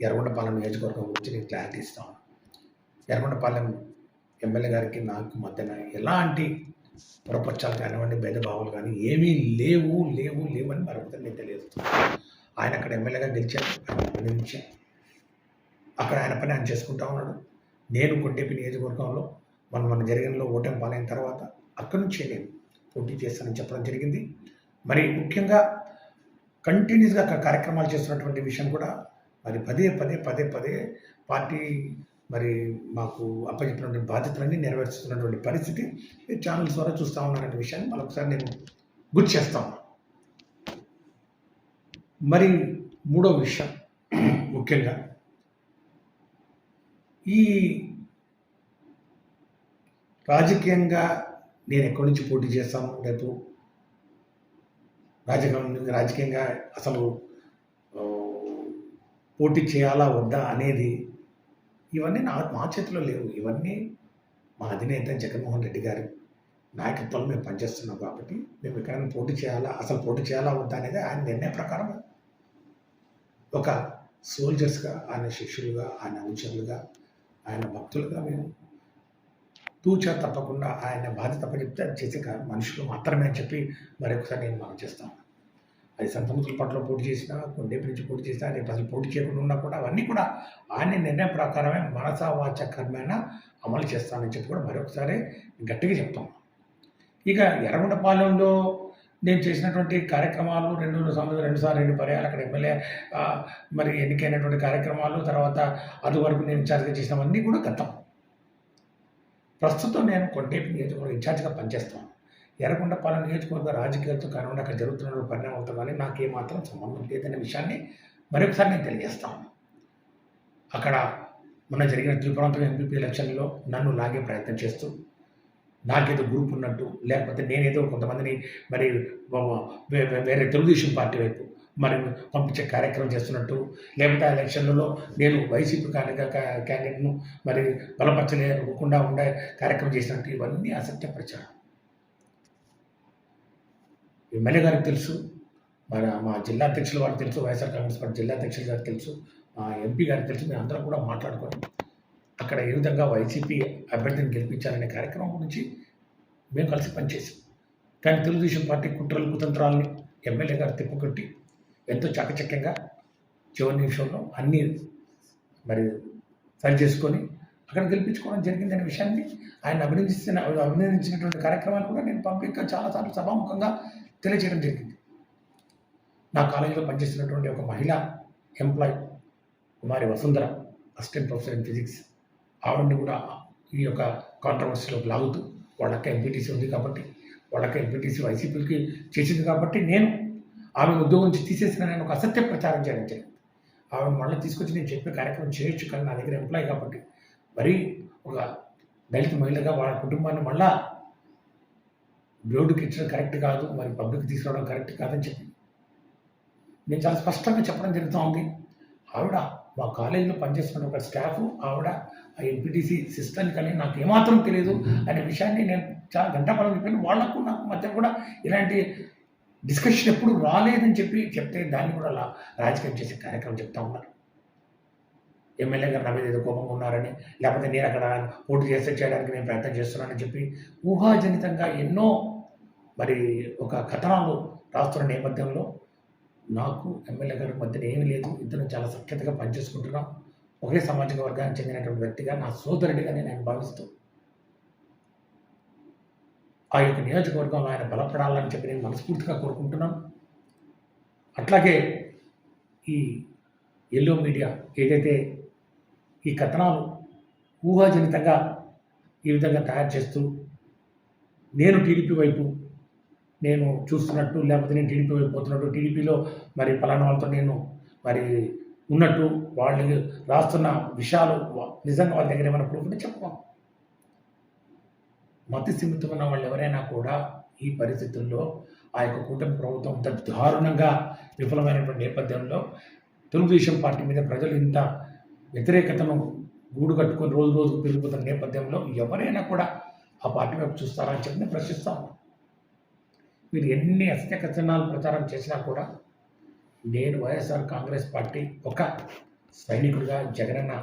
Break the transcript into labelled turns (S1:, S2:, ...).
S1: ఎర్రగొండపాలెం నియోజకవర్గం గురించి నేను క్లారిటీ ఇస్తాను. ఎర్రగొండపాలెం ఎమ్మెల్యే గారికి నాకు మధ్యన ఎలాంటి పొరపచ్చాలు కానివ్వండి భేదభావాలు కానీ ఏమీ లేవు లేవు లేవని మరొకటి నేను తెలియజేస్తున్నాను ఆయన అక్కడ ఎమ్మెల్యేగా గెలిచారు ఆయన అభినందించాను అక్కడ ఆయన పని ఆయన చేసుకుంటా ఉన్నాడు. నేను కొండేపి నియోజకవర్గంలో మనం మన జరిగినలో ఓటమి పాలైన తర్వాత అక్కడి నుంచే నేను పోటీ చేస్తానని చెప్పడం జరిగింది. మరి ముఖ్యంగా కంటిన్యూస్గా కార్యక్రమాలు చేస్తున్నటువంటి విషయం కూడా మరి పదే పదే పదే పదే పార్టీ మరి మాకు అప్పచెప్పినటువంటి బాధ్యతలన్నీ నెరవేర్చుతున్నటువంటి పరిస్థితి ఛానల్స్ ద్వారా చూస్తూ ఉన్నారనే విషయాన్ని మరొకసారి నేను గుర్తు చేస్తాను మరి మూడో విషయం ముఖ్యంగా ఈ రాజకీయంగా నేను ఎక్కడి నుంచి పోటీ చేస్తాను? రేపు రాజకీయం రాజకీయంగా అసలు పోటీ చేయాలా వద్దా అనేది ఇవన్నీ నా మా చేతిలో లేవు. ఇవన్నీ మా అధినేత జగన్మోహన్ రెడ్డి గారి నాయకత్వంలో మేము పనిచేస్తున్నాం కాబట్టి మేము ఎక్కడైనా పోటీ చేయాలా అసలు పోటీ చేయాలా వద్దా అనేది ఆయన నిర్ణయం ప్రకారం ఒక సోల్జర్స్గా ఆయన శిష్యులుగా ఆయన అనుచరులుగా ఆయన భక్తులుగా మేము తూచా తప్పకుండా ఆయన బాధ్యత అప్పచెప్తే చెప్తే చేసే మనుషులు మాత్రమే అని చెప్పి మరొకసారి నేను మనం చేస్తాను. అది సంతముతుల పట్ల పోటీ చేసినా కొండేపు నుంచి పోటీ చేసినా రేపు అసలు పోటీ చేయకుండా ఉన్నా కూడా అవన్నీ కూడా ఆయన నిర్ణయం ప్రకారమే మనసా వాచ కర్మైన అమలు చేస్తానని చెప్పి కూడా మరొకసారి గట్టిగా చెప్తాం. ఇక ఎర్రగొండపాలెంలో నేను చేసినటువంటి కార్యక్రమాలు రెండు సంవత్సరం రెండు సార్లు రెండు పర్యాలు అక్కడ ఎమ్మెల్యే మరి ఎన్నికైనటువంటి కార్యక్రమాలు తర్వాత అది వరకు నేను ఇన్ఛార్జ్గా చేసినవన్నీ కూడా గతం. ప్రస్తుతం నేను కొండేపు నియోజకవర్గం ఇన్ఛార్జ్గా పనిచేస్తాను. ఎర్రగొండపాలెం నియోజకవర్గ రాజకీయాలతో కానివ్వండి అక్కడ జరుగుతున్న పరిణామాలతో కానీ నాకు ఏమాత్రం సంబంధం లేదనే విషయాన్ని మరొకసారి నేను తెలియజేస్తాను. అక్కడ మొన్న జరిగిన త్రిపురాంతరం ఎంపీపీ ఎలక్షన్లో నన్ను లాగే ప్రయత్నం చేస్తూ నాకేదో గ్రూప్ ఉన్నట్టు లేకపోతే నేనేదో కొంతమందిని మరి వేరే తెలుగుదేశం పార్టీ వైపు మరి పంపించే కార్యక్రమం చేస్తున్నట్టు లేకపోతే ఆ ఎలక్షన్లలో నేను వైసీపీ క్యాండిడేట్ను మరి బలపరచలేకుండా ఉండే కార్యక్రమం చేసినట్టు ఇవన్నీ అసత్య ప్రచారం. ఎమ్మెల్యే గారికి తెలుసు మరి మా జిల్లా అధ్యక్షుల వారికి తెలుసు వైఎస్ఆర్ కాంగ్రెస్ పార్టీ జిల్లా అధ్యక్షుల గారికి తెలుసు మా ఎంపీ గారికి తెలుసు మేము అందరం కూడా మాట్లాడుకొని అక్కడ ఏ విధంగా వైసీపీ అభ్యర్థిని గెలిపించాలనే కార్యక్రమం గురించి మేము కలిసి పనిచేసాం. కానీ తెలుగుదేశం పార్టీ కుట్రలు కుతంత్రాలని ఎమ్మెల్యే గారు తిప్పుకొట్టి ఎంతో చాకచక్యంగా చివరి నిమిషంలో అన్నీ మరి సరి చేసుకొని అక్కడ గెలిపించుకోవడం జరిగిందనే విషయాన్ని ఆయన అభినందిస్తున్న అభినందించినటువంటి కార్యక్రమాలు కూడా నేను పబ్లిక్గా చాలాసార్లు సభాముఖంగా తెలియజేయడం జరిగింది. నా కాలేజీలో పనిచేస్తున్నటువంటి ఒక మహిళ employee Kumari Vasundhara assistant professor in physics. ఆవిడని కూడా ఈ యొక్క కాంట్రవర్సీలో లాగుతూ వాళ్ళక్క ఎంపీటీసీ ఉంది కాబట్టి వాళ్ళక్క ఎంపీటీసీ వైసీపీకి చేసింది కాబట్టి నేను ఆమె ఉద్యోగం నుంచి తీసేసిన నేను ఒక అసత్య ప్రచారం చేయడం జరిగింది. ఆవిడ మళ్ళీ తీసుకొచ్చి నేను చెప్పే కార్యక్రమం చేయొచ్చు కానీ నా దగ్గర ఎంప్లాయ్ కాబట్టి మరీ ఒక దళిత మహిళగా వాళ్ళ కుటుంబాన్ని మళ్ళా రోడ్డుకి ఇచ్చడం కరెక్ట్ కాదు మరి పబ్లిక్ తీసుకురావడం కరెక్ట్ కాదని చెప్పి. నేను చాలా స్పష్టంగా చెప్పడం జరుగుతూ ఉంది. ఆవిడ మా కాలేజీలో పనిచేస్తున్న ఒక స్టాఫ్ ఆవిడ ఆ ఎంపీటీసీ సిస్టర్ని కానీ నాకు ఏమాత్రం తెలియదు అనే విషయాన్ని నేను చాలా గంటపడం చెప్పాను. వాళ్ళకు నాకు మధ్య కూడా ఇలాంటి డిస్కషన్ ఎప్పుడు రాలేదని చెప్పి చెప్తే దాన్ని కూడా అలా రాజకీయం చేసే కార్యక్రమం చెప్తా ఉన్నారు. ఎమ్మెల్యే గారు నా మీద ఏదో కోపంగా ఉన్నారని లేకపోతే నేను అక్కడ ఓటు చేస్తే చేయడానికి నేను ప్రయత్నం చేస్తున్నానని చెప్పి ఊహాజనితంగా ఎన్నో మరి ఒక కథనాలు రాస్తున్న నేపథ్యంలో నాకు ఎమ్మెల్యే గారి మధ్యన ఏమీ లేదు. ఇద్దరు చాలా సఖ్యతగా పనిచేసుకుంటున్నాం. ఒకే సామాజిక వర్గానికి చెందినటువంటి వ్యక్తిగా నా సోదరుడిగా నేను భావిస్తూ ఆ యొక్క నియోజకవర్గంలో ఆయన బలపడాలని చెప్పి నేను మనస్ఫూర్తిగా కోరుకుంటున్నాను అట్లాగే ఈ ఎల్లో మీడియా ఏదైతే ఈ కథనాలు ఊహాజనితంగా ఈ విధంగా తయారు చేస్తూ నేను టీడీపీ వైపు నేను చూస్తున్నట్టు లేకపోతే నేను టీడీపీ వైపు పోతున్నట్టు టీడీపీలో మరి పలానా వాళ్ళతో నేను మరి ఉన్నట్టు వాళ్ళు రాస్తున్న విషయాలు నిజంగా వాళ్ళ దగ్గర ఏమైనా ప్రూఫ్ ఉంటే చెప్పమా మతి సిమితం ఉన్న వాళ్ళు ఎవరైనా కూడా ఈ పరిస్థితుల్లో ఆ యొక్క కూటమి ప్రభుత్వం ఇంత దారుణంగా విఫలమైనటువంటి నేపథ్యంలో తెలుగుదేశం పార్టీ మీద ప్రజలు ఇంత వ్యతిరేకతను గూడు కట్టుకొని రోజు రోజుకు పెరిగిపోతున్న నేపథ్యంలో ఎవరైనా కూడా ఆ పార్టీ వైపు చూస్తారా అని చెప్పి ప్రశ్నిస్తాము ప్రశ్నిస్తాను మీరు ఎన్ని అసత్య కథనాలు ప్రచారం చేసినా కూడా నేను వైఎస్ఆర్ కాంగ్రెస్ పార్టీ ఒక సైనికుడిగా జగనన్న